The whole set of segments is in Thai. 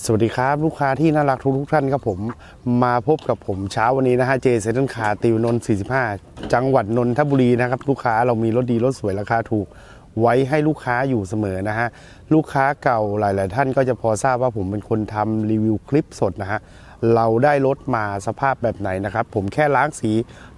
สวัสดีครับลูกค้าที่น่ารักทุกทุกๆท่านครับผมมาพบกับผมเช้าวันนี้นะฮะเจเซนต์คาติวนนท์45 จังหวัดนนทบุรีนะครับ ลูกค้าเรามีรถดีรถสวยราคาถูก ไว้ให้ลูกค้าอยู่เสมอนะฮะลูกค้าเก่าหลาย ๆ ท่านก็จะพอทราบว่าผมเป็นคนทำรีวิวคลิปสดนะฮะ เราได้รถมาสภาพแบบไหนนะครับ ผมแค่ล้างสี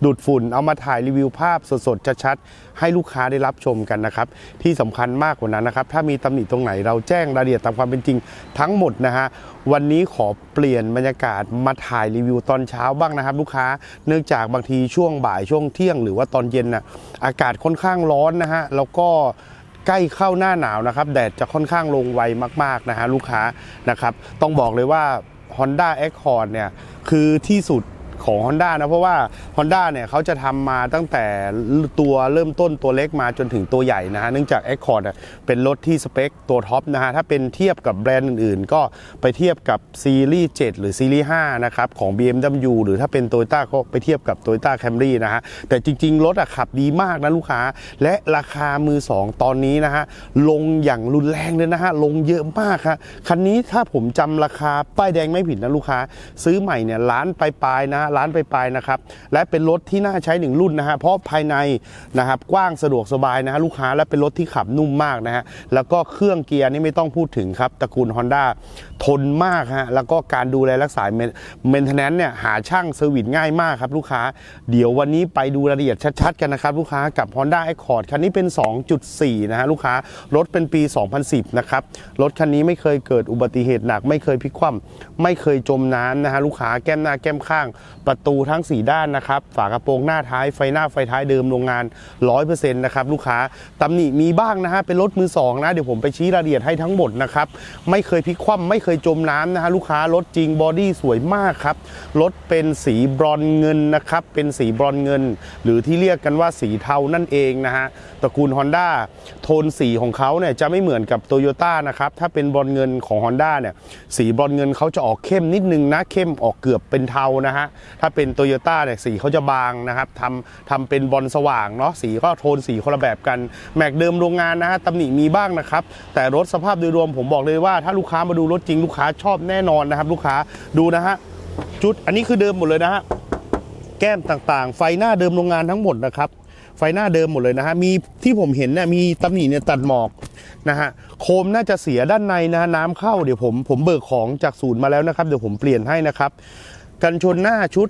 ดูดฝุ่น เอามาถ่ายรีวิวภาพสดๆชัดๆให้ลูกค้าได้รับชมกันนะครับ ที่สำคัญมากกว่านั้นนะครับ ถ้ามีตำหนิตรงไหนเราแจ้งรายละเอียดตามความเป็นจริงทั้งหมดนะฮะวันนี้ขอเปลี่ยนบรรยากาศมาถ่ายรีวิวตอนเช้าบ้างนะครับ ลูกค้าเนื่องจากบางทีช่วงบ่ายช่วงเที่ยง หรือว่าตอนเย็นน่ะอากาศค่อนข้างร้อนนะฮะแล้วก็ใกล้เข้าหน้าหนาวนะครับแดดจะค่อนข้างลงไวมากๆนะฮะลูกค้านะครับ ต้องบอกเลยว่า Honda Accord เนี่ย คือที่สุด ของ Honda นะ เพราะว่า Honda เนี่ยเขาจะทำมาตั้งแต่ตัวเริ่มต้นตัวเล็กมาจนถึงตัวใหญ่นะฮะเนื่องจาก Accord เนี่ยเป็นรถที่สเปคตัวท็อปนะฮะถ้าเป็นเทียบกับแบรนด์อื่นๆ ก็ไปเทียบกับซีรีส์ 7 หรือซีรีส์ 5 นะครับ ของ BMW หรือถ้าเป็น Toyota ก็ไปเทียบกับ Toyota Camry นะฮะแต่จริง ๆ รถอะขับดีมากนะลูกค้า และราคามือ 2 ตอนนี้นะฮะลงอย่างรุนแรงเลยนะฮะลงเยอะมากครับคันนี้ถ้าผมจำราคาป้ายแดงไม่ผิดนะลูกค้า ซื้อใหม่เนี่ยล้านปลายๆนะล้านไปลายๆนะครับ และเป็นรถที่น่าใช้หนึ่งรุ่นนะฮะเพราะภายในนะครับกว้างสะดวกสบายนะฮะลูกค้าและเป็นรถที่ขับนุ่มมากนะฮะแล้วก็เครื่องเกียร์นี่ไม่ต้องพูดถึงครับตระกูล Honda ทนมากฮะแล้วก็การดูแลรักษาเมนเทนแนนเนี่ยหาช่างเซอร์วิสง่ายมากครับลูกค้า เดี๋ยววันนี้ไปดูรายละเอียดชัดๆ กันนะครับลูกค้ากับ Honda Accord คันนี้เป็น 2.4 นะฮะลูกค้ารถเป็นปี 2010 นะครับรถคันนี้ไม่เคยเกิดอุบัติเหตุหนัก ไม่เคยพลิกคว่ำไม่เคยจมน้ำนะฮะลูกค้าแก้มหน้าแก้มข้าง ประตูทั้ง 4 ด้านนะครับ ฝากระโปรงหน้าท้ายไฟหน้าไฟท้ายเดิมโรงงาน 100%นะครับลูกค้าตำหนิมีบ้างนะฮะเป็นรถมือสองนะเดี๋ยวผมไปชี้รายละเอียดให้ทั้งหมดนะครับไม่เคยพลิกคว่ำไม่เคยจมน้ำนะฮะลูกค้ารถจริงบอดี้สวยมากครับรถเป็นสีบรอนเงินนะครับเป็นสีบรอนเงิน หรือที่เรียกกันว่าสีเทานั่นเองนะฮะตระกูล Honda โทนสีของเขาเนี่ยจะไม่เหมือนกับ t o y ยต้นะครับถ้าเป็นบรอนเงินของ Honda เนี่ยสีบรอนเงินเขาจะออกเข้มนิดนึงนะเข้มออกเกือบเป็นเทานะฮะ ถ้าเป็น t o y ยต้าเนี่ยสีเขาจะบางนะครับทำทำเป็นบอลสว่างเนาะสีก็โทนสีคนละแบบกัน แม็กเดิมโรงงานนะฮะตำหนิมีบ้างนะครับ แต่รถสภาพโดยรวมผมบอกเลยว่าถ้าลูกค้ามาดูรถจริงลูกค้าชอบแน่นอนนะครับ ลูกค้าดูนะฮะจุดอันนี้คือเดิมหมดเลยนะฮะแก้มต่างๆ ไฟหน้าเดิมโรงงานทั้งหมดนะครับไฟหน้าเดิมหมดเลยนะฮะ มีที่ผมเห็นเนี่ยมีตำหนิเนี่ยตัดหมอกนะฮะ โคมน่าจะเสียด้านในนะฮะน้ำเข้าเดี๋ยวผมผมเบิกของจากศูนย์มาแล้วนะครับ เดี๋ยวผมเปลี่ยนให้นะครับ กันชนหน้าชุด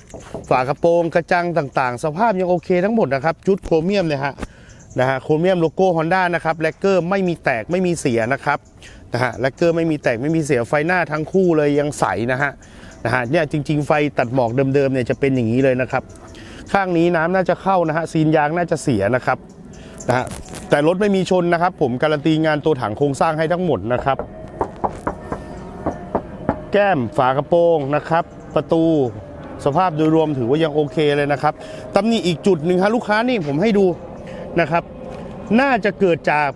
ฝากระโปรงกระจังต่างๆ สภาพยังโอเคทั้งหมดนะครับชุดโครเมียมเนี่ยฮะนะฮะโครเมียมโลโก้ฮอนด้านะครับแลกเกอร์ไม่มีแตกไม่มีเสียนะครับนะฮะแลกเกอร์ไม่มีแตกไม่มีเสียไฟหน้าทั้งคู่เลยยังใสนะฮะนะฮะเนี่ยจริง ๆ ไฟตัดหมอกเดิมๆเนี่ยจะเป็นอย่างนี้เลยนะครับ ข้างนี้น้ำน่าจะเข้านะฮะซีนยางน่าจะเสียนะครับนะฮะแต่รถไม่มีชนนะครับ ผมการันตีงานตัวถังโครงสร้างให้ทั้งหมดนะครับ แก้มฝากระโปรงนะครับ ประตูสภาพโดยรวมถือว่ายังโอเคเลยนะครับตำหนิอีกจุดหนึ่งครับลูกค้านี่ผมให้ดูนะครับ น่าจะเกิดจาก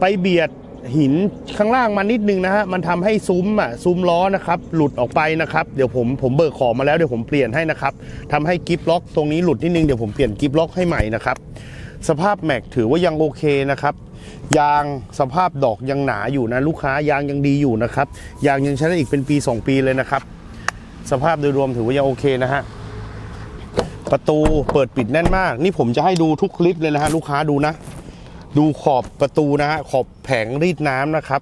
ไปเบียดหินข้างล่างมานิดนึงนะฮะมันทำให้ซุ้มอะซุ้มล้อนะครับ หลุดออกไปนะครับ เดี๋ยวผมผมเบิกของมาแล้วเดี๋ยวผมเปลี่ยนให้นะครับทำให้กิฟล็อกตรงนี้หลุดนิดนึงเดี๋ยวผมเปลี่ยนกิฟล็อกให้ใหม่นะครับสภาพแม็กถือว่ายังโอเคนะครับ ยางสภาพดอกยังหนาอยู่นะลูกค้ายางยังดีอยู่นะครับยางยังใช้ได้อีกเป็นปี 2 ปีเลยนะครับ สภาพโดยรวมถือว่ายังโอเคนะฮะ ประตูเปิดปิดแน่นมาก นี่ผมจะให้ดูทุกคลิปเลยนะฮะ ลูกค้าดูนะ ดูขอบประตูนะฮะ ขอบแผงรีดน้ำนะครับ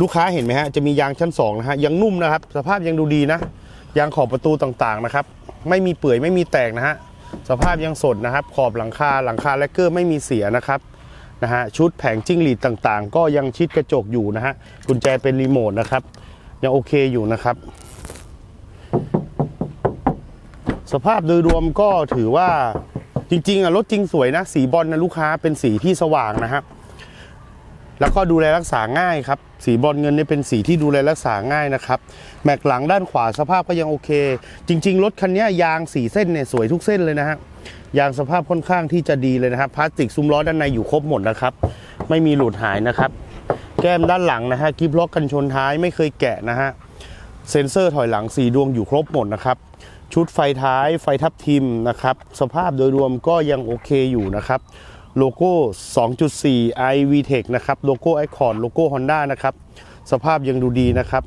ลูกค้าเห็นไหมฮะ จะมียางชั้น2นะฮะ ยังนุ่มนะครับ สภาพยังดูดีนะ ยางขอบประตูต่างๆนะครับ ไม่มีเปื่อยไม่มีแตกนะฮะ สภาพยังสดนะครับ ขอบหลังคาหลังคาแลกเกอร์ไม่มีเสียนะครับนะฮะชุดแผงจิ้งหรีดต่างๆ ก็ยังชิดกระจกอยู่นะฮะกุญแจเป็นรีโมทนะครับยังโอเคอยู่นะครับ สภาพโดยรวมก็ถือว่าจริงๆอะรถจริงสวยนะ สีบอลนะลูกค้าเป็นสีที่สว่างนะครับ แล้วก็ดูแลรักษาง่ายครับ สีบอลเงินเนี่ยเป็นสีที่ดูแลรักษาง่ายนะครับ แม็กหลังด้านขวาสภาพก็ยังโอเค จริง ๆ รถคันนี้ยางสีเส้นเนี่ยสวยทุกเส้นเลยนะฮะยางสภาพค่อนข้างที่จะดีเลยนะครับพลาสติกซุ้มล้อด้านในอยู่ครบหมดนะครับ ไม่มีหลุดหายนะครับ แก้มด้านหลังนะฮะกิฟล็อกกันชนท้ายไม่เคยแกะนะฮะเซ็นเซอร์ถอยหลังสีดวงอยู่ครบหมดนะครับ ชุดไฟท้ายไฟทับทิมนะครับ สภาพโดยรวมก็ยังโอเคอยู่นะครับ โลโก้ 2.4 iVTEC นะครับ โลโก้ Accord โลโก้ Honda นะครับ สภาพยังดูดีนะครับ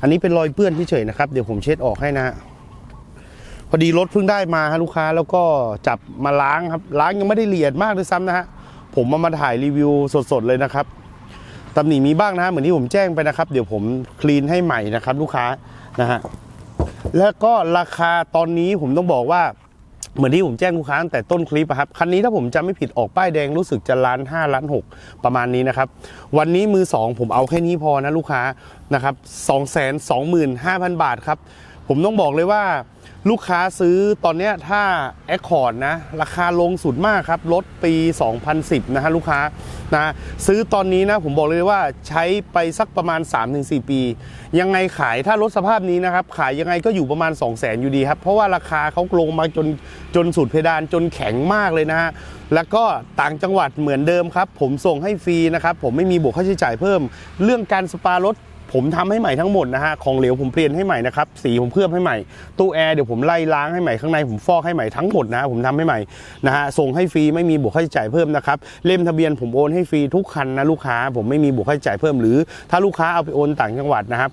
อันนี้เป็นรอยเปื้อนเฉยๆนะครับ เดี๋ยวผมเช็ดออกให้นะฮะพอดีรถเพิ่งได้มาฮะลูกค้าแล้วก็จับมาล้างครับ ล้างยังไม่ได้ละเอียดมากด้วยซ้ำนะฮะ ผมมามาถ่ายรีวิวสดๆเลยนะครับตำหนิมีบ้างนะฮะเหมือนที่ผมแจ้งไปนะครับ เดี๋ยวผมคลีนให้ใหม่นะครับ ลูกค้านะฮะ แล้วก็ราคาตอนนี้ผมต้องบอกว่า เหมือนที่ผมแจ้งลูกค้าตั้งแต่ต้นคลิปครับ คันนี้ถ้าผมจำไม่ผิดออกป้ายแดงรู้สึกจะล้านห้าล้านหกประมาณนี้นะครับ วันนี้มือสองผมเอาแค่นี้พอนะลูกค้านะครับสองแสนสองหมื่นห้าพันบาทครับ ผมต้องบอกเลยว่า ลูกค้าซื้อตอนนี้ถ้า Accord นะ ราคาลงสุดมากครับรถปี 2010 นะฮะลูกค้านะซื้อตอนนี้นะผมบอกเลยว่าใช้ไปสักประมาณ 3-4 ปี ยังไงขายถ้ารถสภาพนี้นะครับ ขายยังไงก็อยู่ประมาณ 2 0 0 0 0 0อยู่ดีครับ เพราะว่าราคาเขาลงมาจนจนสุดเพดานจนแข็งมากเลยนะฮะแล้วก็ต่างจังหวัดเหมือนเดิมครับ ผมส่งให้ฟรีนะครับ ผมไม่มีบวกค่าใช้จ่ายเพิ่ม เรื่องการสปารถ ผมทำให้ใหม่ทั้งหมดนะฮะของเหลวผมเปลี่ยนให้ใหม่นะครับสีผมเคลือบให้ใหม่ตู้แอร์เดี๋ยวผมไล่ล้างให้ใหม่ข้างในผมฟอกให้ใหม่ทั้งหมดนะฮะผมทำให้ใหม่นะฮะส่งให้ฟรีไม่มีบวกค่าใช้จ่ายเพิ่มนะครับเล่มทะเบียนผมโอนให้ฟรีทุกคันนะลูกค้า ผมไม่มีบวกค่าใช้จ่ายเพิ่มหรือ ถ้าลูกค้าเอาไปโอนต่างจังหวัดนะครับ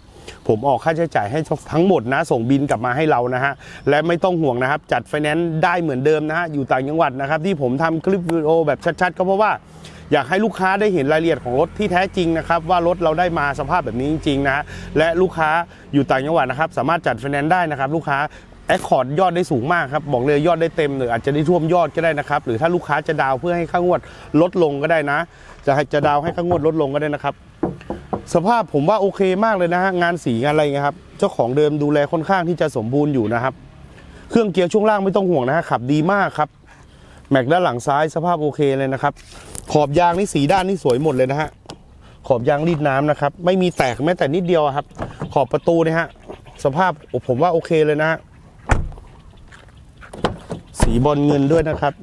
ผมออกค่าใช้จ่ายให้ทั้งหมดนะ ส่งบินกลับมาให้เรานะฮะ และไม่ต้องห่วงนะครับ จัดไฟแนนซ์ได้เหมือนเดิมนะฮะ อยู่ต่างจังหวัดนะครับ ที่ผมทำคลิปวิดีโอแบบชัดๆ ก็เพราะว่า อยากให้ลูกค้าได้เห็นรายละเอียดของรถที่แท้จริงนะครับว่ารถเราได้มาสภาพแบบนี้จริงๆนะและลูกค้าอยู่ต่างจังหวัดนะครับสามารถจัดไฟแนนซ์ได้นะครับลูกค้าแอคคอร์ดยอดได้สูงมากครับ บอกเลยยอดได้เต็มหรืออาจจะได้ท่วมยอดก็ได้นะครับ หรือถ้าลูกค้าจะดาวเพื่อให้ค่างวดลดลงก็ได้นะ จะจะดาวให้ค่างวดลดลงก็ได้นะครับ สภาพผมว่าโอเคมากเลยนะฮะงานสีงานอะไรเงี้ยครับ เจ้าของเดิมดูแลค่อนข้างที่จะสมบูรณ์อยู่นะครับ เครื่องเกียร์ช่วงล่างไม่ต้องห่วงนะฮะขับดีมากครับ แม็กด้านหลังซ้ายสภาพโอเคเลยนะครับ ขอบยางนี่สีด้านนี่สวยหมดเลยนะฮะ ขอบยางรีดน้ำนะครับ ไม่มีแตกแม้แต่นิดเดียวครับ ขอบประตูเนี่ยฮะ สภาพผมว่าโอเคเลยนะฮะสีบอลเงินด้วยนะครับ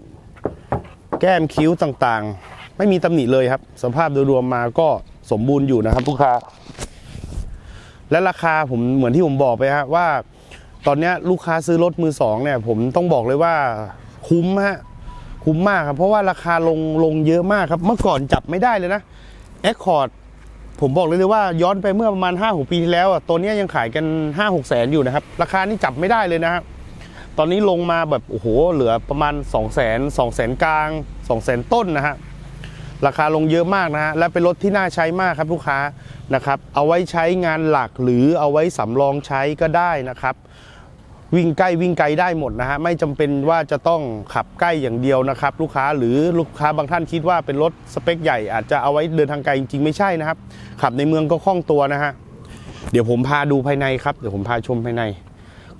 แก้มคิ้วต่างๆ ไม่มีตำหนิเลยครับ สภาพโดยรวมมาก็สมบูรณ์อยู่นะครับลูกค้า และราคาผมเหมือนที่ผมบอกไปฮะว่า ตอนนี้ลูกค้าซื้อรถมือสองเนี่ย ผมต้องบอกเลยว่าคุ้มฮะ คุ้มมากครับ เพราะว่าราคาลงลงเยอะมากครับ เมื่อก่อนจับไม่ได้เลยนะแอคคอร์ดผมบอกเลยเลยว่าย้อนไปเมื่อประมาณ5้าหปีที่แล้วอะตัวนี้ยังขายกัน5้าหกแสนอยู่นะครับ ราคานี่จับไม่ได้เลยนะครับตอนนี้ลงมาแบบโอ้โหเหลือประมาณ 2 0 0 0 0 0 2 0 0 0 0กลาง2 0 0 0 0ต้นนะฮะราคาลงเยอะมากนะฮะและเป็นรถที่น่าใช้มากครับลูกค้านะครับ เอาไว้ใช้งานหลักหรือเอาไว้สำรองใช้ก็ได้นะครับ วิ่งใกล้วิ่งไกลได้หมดนะฮะไม่จำเป็นว่าจะต้องขับใกล้อย่างเดียวนะครับ ลูกค้าหรือลูกค้าบางท่านคิดว่าเป็นรถสเปคใหญ่อาจจะเอาไว้เดินทางไกลจริงๆไม่ใช่นะครับ ขับในเมืองก็คล่องตัวนะฮะเดี๋ยวผมพาดูภายในครับเดี๋ยวผมพาชมภายใน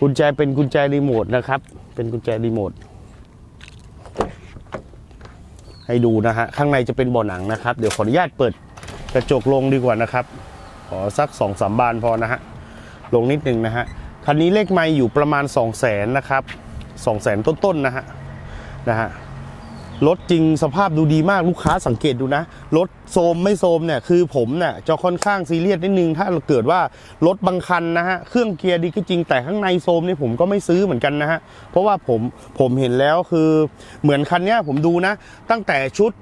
กุญแจเป็นกุญแจรีโมทนะครับ เป็นกุญแจรีโมทให้ดูนะฮะข้างในจะเป็นเบ่อหนังนะครับ เดี๋ยวขออนุญาตเปิดกระจกลงดีกว่านะครับ ขอสักสองสามบานพอนะฮะลงนิดนึงนะฮะ คันนี้เลขไม่อยู่ประมาณ 2 0 0แสนนะครับ2 0 0แสนต้นๆนะฮะนะฮะรถจริงสภาพดูดีมากลูกค้าสังเกตดูนะ รถโซมไม่โซมเนี่ยคือผมเนี่ยจะค่อนข้างซีเรียสนิดนึง ถ้าเกิดว่ารถบางคันนะฮะเครื่องเกียร์ดีก็จริงแต่ข้างในโซมเนี่ยผมก็ไม่ซื้อเหมือนกันนะฮะเพราะว่าผมผมเห็นแล้วคือเหมือนคันเนี้ยผมดูนะ ตั้งแต่ชุด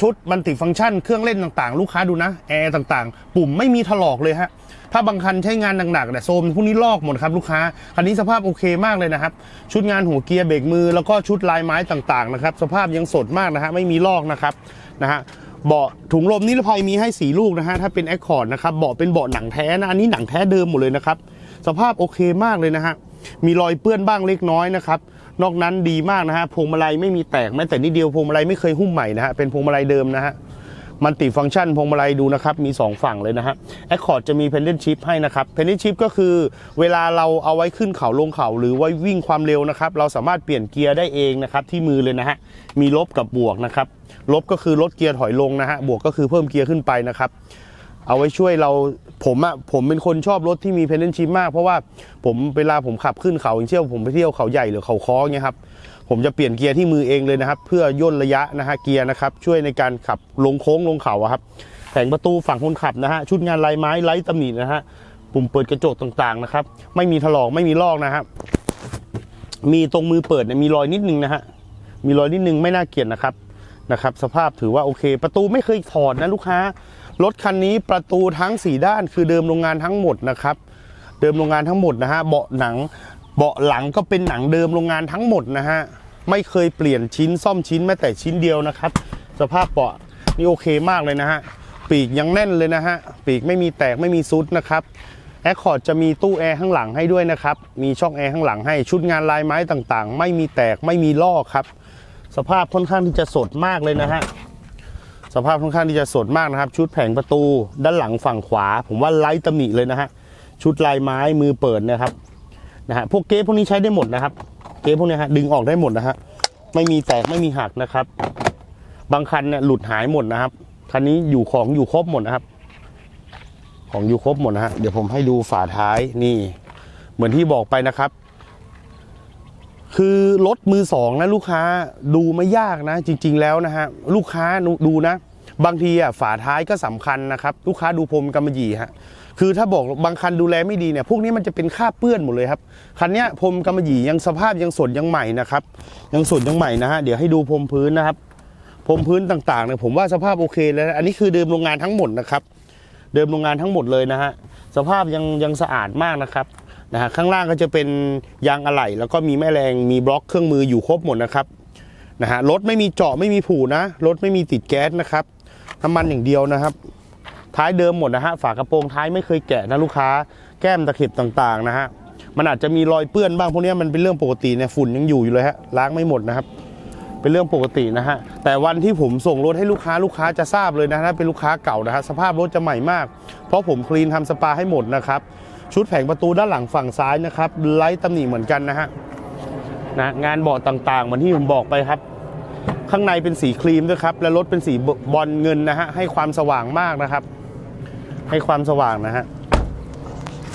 ชุดมันติฟังก์ชันเครื่องเล่นต่างๆ ลูกค้าดูนะแอร์ต่างๆ ปุ่มไม่มีถลอกเลยฮะ ถ้าบางคันใช้งานหนักๆเนี่ยโซมพวกนี้ลอกหมดครับลูกค้า คันนี้สภาพโอเคมากเลยนะครับ ชุดงานหัวเกียร์เบรกมือ แล้วก็ชุดลายไม้ต่างๆนะครับ สภาพยังสดมากนะฮะ ไม่มีลอกนะครับนะฮะเบาะถุงลมนิรภัยมีให้สีลูกนะฮะ ถ้าเป็นแอคคอร์ดนะครับ เบาะเป็นเบาะหนังแท้นะ อันนี้หนังแท้เดิมหมดเลยนะครับ สภาพโอเคมากเลยนะฮะ มีรอยเปื้อนบ้างเล็กน้อยนะครับ นอกนั้นดีมากนะฮะ พวงมาลัยไม่มีแตกแม้แต่นิดเดียว พวงมาลัยไม่เคยหุ้มใหม่นะฮะ เป็นพวงมาลัยเดิมนะฮะ มันติฟังก์ชันพวงมาลัยดูนะครับ มี 2 ฝั่งเลยนะฮะแอคคอร์ดจะมีเพนเดนชิพให้นะครับเพนเดนชิพก็คือเวลาเราเอาไว้ขึ้นเขาลงเขาหรือไว้วิ่งความเร็วนะครับ เราสามารถเปลี่ยนเกียร์ได้เองนะครับ ที่มือเลยนะฮะมีลบกับบวกนะครับลบก็คือลดเกียร์ถอยลงนะฮะบวกก็คือเพิ่มเกียร์ขึ้นไปนะครับเอาไว้ช่วยเราผมอะผมเป็นคนชอบรถที่มีเพนเดนชิพมาก เพราะว่าผมเวลาผมขับขึ้นเขาอย่างเช่นผมไปเที่ยวเขาใหญ่หรือเขาค้อเงี้ยครับ ผมจะเปลี่ยนเกียร์ที่มือเองเลยนะครับ เพื่อย่นระยะนะฮะเกียร์นะครับช่วยในการขับลงโค้งลงเขาครับแผงประตูฝั่งคนขับนะฮะชุดงานลายไม้ไร้ตำหนินะฮะปุ่มเปิดกระจกต่างๆนะครับ ไม่มีถลอกไม่มีลอกนะครับมีตรงมือเปิดเนี่ยมีรอยนิดนึงนะฮะมีรอยนิดนึงไม่น่าเกลียดนะครับนะครับ สภาพถือว่าโอเค ประตูไม่เคยถอดนะลูกค้ารถคันนี้ประตูทั้งสี่ด้านคือเดิมโรงงานทั้งหมดนะครับ เดิมโรงงานทั้งหมดนะฮะเบาะหนัง เบาะหลังก็เป็นหนังเดิมโรงงานทั้งหมดนะฮะ ไม่เคยเปลี่ยนชิ้นซ่อมชิ้นแม้แต่ชิ้นเดียวนะครับ สภาพเบาะนี่โอเคมากเลยนะฮะ ปีกยังแน่นเลยนะฮะ ปีกไม่มีแตกไม่มีซุดนะครับแอคคอร์ดจะมีตู้แอร์ข้างหลังให้ด้วยนะครับ มีช่องแอร์ข้างหลังให้ชุดงานลายไม้ต่างๆ ไม่มีแตกไม่มีลอกครับ สภาพค่อนข้างที่จะสดมากเลยนะฮะสภาพค่อนข้างที่จะสดมากนะครับ ชุดแผงประตูด้านหลังฝั่งขวา ผมว่าไร้ตำหนิเลยนะฮะชุดลายไม้มือเปิดนะครับ นะฮะพวกเก๊พวกนี้ใช้ได้หมดนะครับ เก๊พวกนี้ฮะดึงออกได้หมดนะฮะไม่มีแตกไม่มีหักนะครับ บางคันเนี่ยหลุดหายหมดนะครับคันนี้อยู่ของอยู่ครบหมดนะครับ ของอยู่ครบหมดนะฮะเดี๋ยวผมให้ดูฝาท้ายนี่ เหมือนที่บอกไปนะครับ คือรถมือสองนะลูกค้าดูไม่ยากนะ จริง ๆ แล้วนะฮะลูกค้าดูนะ บางทีอะฝาท้ายก็สำคัญนะครับ ลูกค้าดูพรมกำมะหยี่ฮะ คือถ้าบอกบางคันดูแลไม่ดีเนี่ยพวกนี้มันจะเป็นคราเปื้อนหมดเลยครับคันเนี้ยพรมกำมะหยี่ยังสภาพยังสดยังใหม่นะครับยังสดยังใหม่นะฮะเดี๋ยวให้ดูพรมพื้นนะครับพรมพื้นต่างๆเนี่ยผมว่าสภาพโอเคแล้วอันนี้คือเดิมโรงงานทั้งหมดนะครับ เดิมโรงงานทั้งหมดเลยนะฮะสภาพยังยังสะอาดมากนะครับนะฮะข้างล่างก็จะเป็นยางอะไหล่แล้วก็มีแม่แรงมีบล็อกเครื่องมืออยู่ครบหมดนะครับนะฮะรถไม่มีเจาะไม่มีผูนะรถไม่มีติดแก๊สนะครับน้ำมันอย่างเดียวนะครับ ท้ายเดิมหมดนะฮะฝากระโปรงท้ายไม่เคยแกะนะลูกค้า แก้มตะเข็บต่างๆนะฮะมันอาจจะมีรอยเปื้อนบ้างพวกนี้มันเป็นเรื่องปกติเนี่ยฝุ่นยังอยู่อยู่เลยฮะล้างไม่หมดนะครับ เป็นเรื่องปกตินะฮะแต่วันที่ผมส่งรถให้ลูกค้าลูกค้าจะทราบเลยนะถ้าเป็นลูกค้าเก่านะฮะสภาพรถจะใหม่มาก เพราะผมคลีนทำสปาให้หมดนะครับชุดแผงประตูด้านหลังฝั่งซ้ายนะครับไร้ตำหนิเหมือนกันนะฮะนะงานเบาะต่างๆเหมือนที่ผมบอกไปครับ ข้างในเป็นสีครีมด้วยครับและรถเป็นสีบอลเงินนะฮะให้ความสว่างมากนะครับ ให้ความสว่างนะฮะ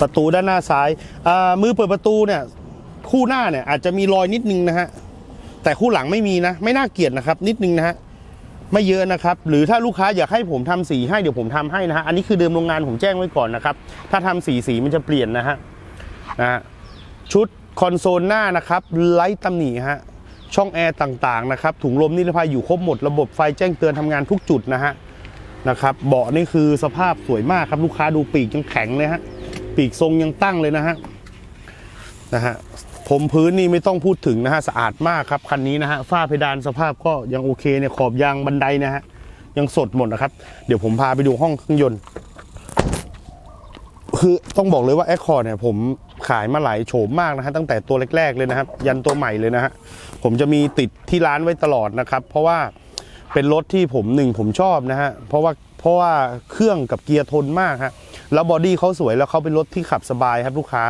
ประตูด้านหน้าซ้ายอ่ามือเปิดประตูเนี่ยคู่หน้าเนี่ยอาจจะมีรอยนิดนึงนะฮะแต่คู่หลังไม่มีนะ ไม่น่าเกลียดนะครับ นิดนึงนะฮะไม่เยอะนะครับ หรือถ้าลูกค้าอยากให้ผมทำสีให้เดี๋ยวผมทำให้นะฮะอันนี้คือเดิมโรงงานผมแจ้งไว้ก่อนนะครับ ถ้าทำสีสีมันจะเปลี่ยนนะฮะนะชุดคอนโซลหน้านะครับไร้ตำหนิฮะช่องแอร์ต่างๆนะครับถุงลมนิรภัยอยู่ครบหมดระบบไฟแจ้งเตือนทำงานทุกจุดนะฮะ นะครับเบาะนี่คือสภาพสวยมากครับลูกค้าดูปีกยังแข็งเลยฮะปีกทรงยังตั้งเลยนะฮะนะฮะผมพื้นนี่ไม่ต้องพูดถึงนะฮะสะอาดมากครับคันนี้นะฮะฝ้าเพดานสภาพก็ยังโอเคเนี่ยขอบยางบันไดนะฮะยังสดหมดนะครับ เดี๋ยวผมพาไปดูห้องเครื่องยนต์ คือต้องบอกเลยว่าแอคคอร์เนี่ยผมขายมาหลายโฉมมากนะฮะตั้งแต่ตัวแรก ๆเลยนะครับ ยันตัวใหม่เลยนะฮะผมจะมีติดที่ร้านไว้ตลอดนะครับ เพราะว่า เป็นรถที่ผมหนึ่งผมชอบนะฮะเพราะว่าเพราะว่าเครื่องกับเกียร์ทนมากฮะแล้วบอดี้เขาสวยแล้วเขาเป็นรถที่ขับสบายครับลูกค้า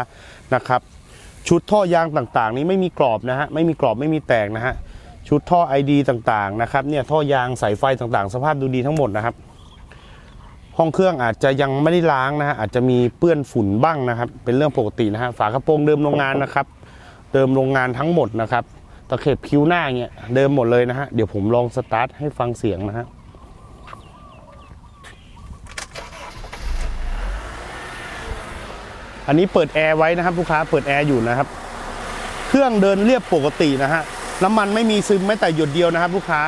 นะครับชุดท่อยางต่างๆ นี้ไม่มีกรอบนะฮะไม่มีกรอบไม่มีแตกนะฮะชุดท่อ ID ต่างๆนะครับเนี่ยท่อยางสายไฟต่างๆ สภาพดูดีทั้งหมดนะครับ ห้องเครื่องอาจจะยังไม่ได้ล้างนะฮะอาจจะมีเปื้อนฝุ่นบ้างนะครับ เป็นเรื่องปกตินะฮะฝากระโปรงเดิมโรงงานนะครับ เดิมโรงงานทั้งหมดนะครับ ตะเข็บคิ้วหน้าเนี่ยเดิมหมดเลยนะฮะ เดี๋ยวผมลองสตาร์ทให้ฟังเสียงนะฮะอันนี้เปิดแอร์ไว้นะครับลูกค้าเปิดแอร์อยู่นะครับ เครื่องเดินเรียบปกตินะฮะน้ำมันไม่มีซึมแม้แต่หยดเดียวนะครับ ลูกค้า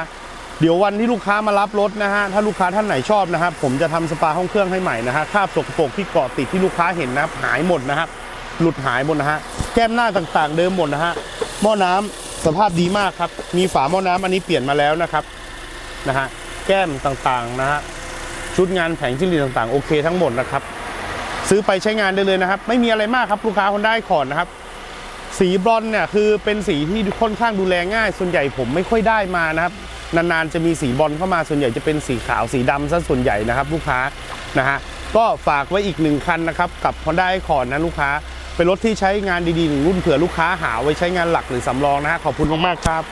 เดี๋ยววันที่ลูกค้ามารับรถนะฮะถ้าลูกค้าท่านไหนชอบนะครับผมจะทำสปาห้องเครื่องให้ใหม่นะฮะคราบสกปรกที่เกาะติดที่ลูกค้าเห็นนะครับหายหมดนะครับหลุดหายหมดนะฮะแก้มหน้าต่างๆเดิมหมดนะฮะหม้อน้ำ สภาพดีมากครับ มีฝาหม้อน้ำอันนี้เปลี่ยนมาแล้วนะครับนะฮะแก้มต่างๆนะฮะชุดงานแผงจิ้งหรีต่างๆ โอเคทั้งหมดนะครับ ซื้อไปใช้งานได้เลยนะครับ ไม่มีอะไรมากครับลูกค้าคนได้ขอนนะครับ สีบรอนเนี่ยคือเป็นสีที่ค่อนข้างดูแลง่าย ส่วนใหญ่ผมไม่ค่อยได้มานะครับนานๆจะมีสีบอนซ์เข้ามาส่วนใหญ่จะเป็นสีขาวสีดำซะส่วนใหญ่นะครับ ลูกค้านะฮะก็ฝากไว้อีกหนึ่งคันนะครับกับ Honda Accord นะลูกค้า เป็นรถที่ใช้งานดีๆหนึ่งรุ่นเผื่อลูกค้าหาไว้ใช้งานหลักหรือสำรองนะฮะขอบคุณมากๆครับ